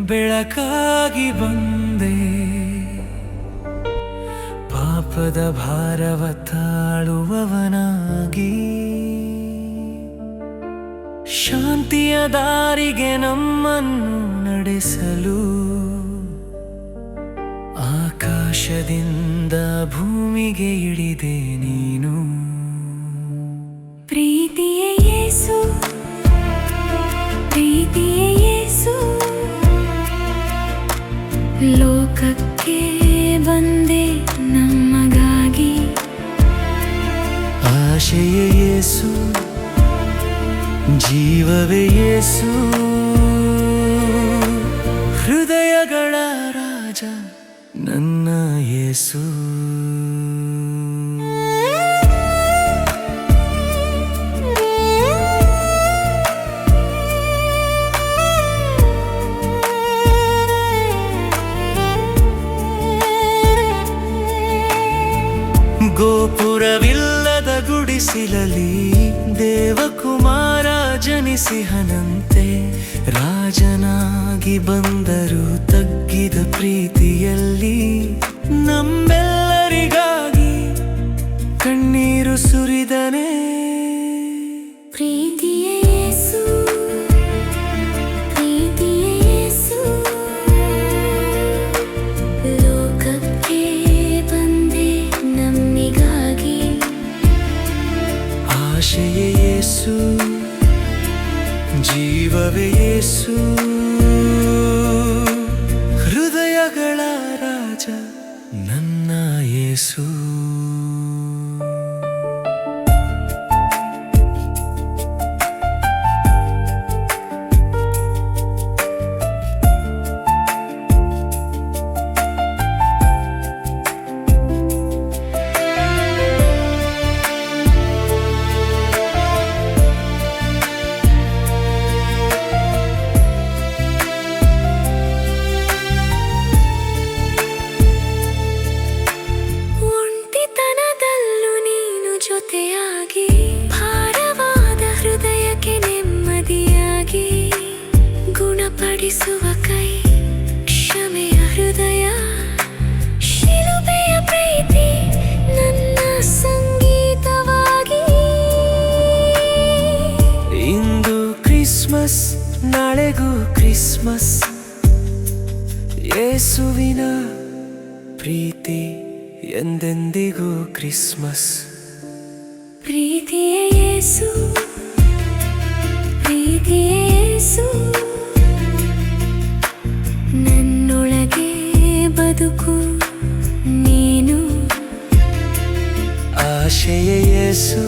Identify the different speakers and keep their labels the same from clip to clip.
Speaker 1: ಬೆಳಕಾಗಿ ಬಂದೆ. ಪಾಪದ ಭಾರವ ತಾಳುವವನಾಗಿ. ಶಾಂತಿಯ ದಾರಿಗೆ ನಮ್ಮನ್ನು ನಡೆಸಲು ಆಕಾಶದಿಂದ ಭೂಮಿಗೆ ಇಳಿದೆ.
Speaker 2: ಲೋಕಕ್ಕೆ ಬಂದೆ ನಮಗಾಗಿ.
Speaker 1: ಹೃದಯಗಳ ರಾಜ ನನ್ನ ಯೇಸು ಗೋಪುರವಿಲ್ಲದ ಗುಡಿಸಿಲಲಿ ದೇವಕುಮಾರ ಜನಿಸಿಹನಂತೆ ರಾಜನಾಗಿ ಬಂದರು ತಗ್ಗಿದ ಪ್ರೀತಿಯಲ್ಲಿ ನಮ್ಮೆಲ್ಲರಿಗಾಗಿ ಕಣ್ಣೀರು ಸುರಿದನೆ.
Speaker 2: ಪ್ರೀತಿಯ
Speaker 1: ಆಶೆಯ ಯೇಸು ಜೀವವೇ ಯೇಸು
Speaker 2: ಜೊತೆಯಾಗಿ ಭಾರವಾದ ಹೃದಯಕ್ಕೆ ನೆಮ್ಮದಿಯಾಗಿ ಗುಣಪಡಿಸುವ ಕೈ, ಕ್ಷಮೆಯ ಹೃದಯ, ಶಿಲುಬೆಯ ಪ್ರೀತಿ ನನ್ನ ಸಂಗೀತವಾಗಿ.
Speaker 1: ಇಂದು ಕ್ರಿಸ್ಮಸ್, ನಾಳೆಗೂ ಕ್ರಿಸ್ಮಸ್, ಯೇಸುವಿನ ಪ್ರೀತಿ ಎಂದೆಂದಿಗೂ ಕ್ರಿಸ್ಮಸ್.
Speaker 2: ಪ್ರೀತಿಯ ಯೇಸು ಪ್ರೀತಿಯ ಯೇಸು ನನ್ನೊಳಗೆ ಬದುಕು ನೀನು
Speaker 1: ಆಶೆಯ ಯೇಸು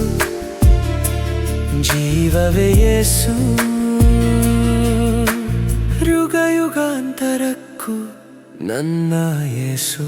Speaker 1: ಜೀವವೇ ಯೇಸು ಯುಗ ಯುಗಾಂತರಕ್ಕೂ ನನ್ನ ಯೇಸು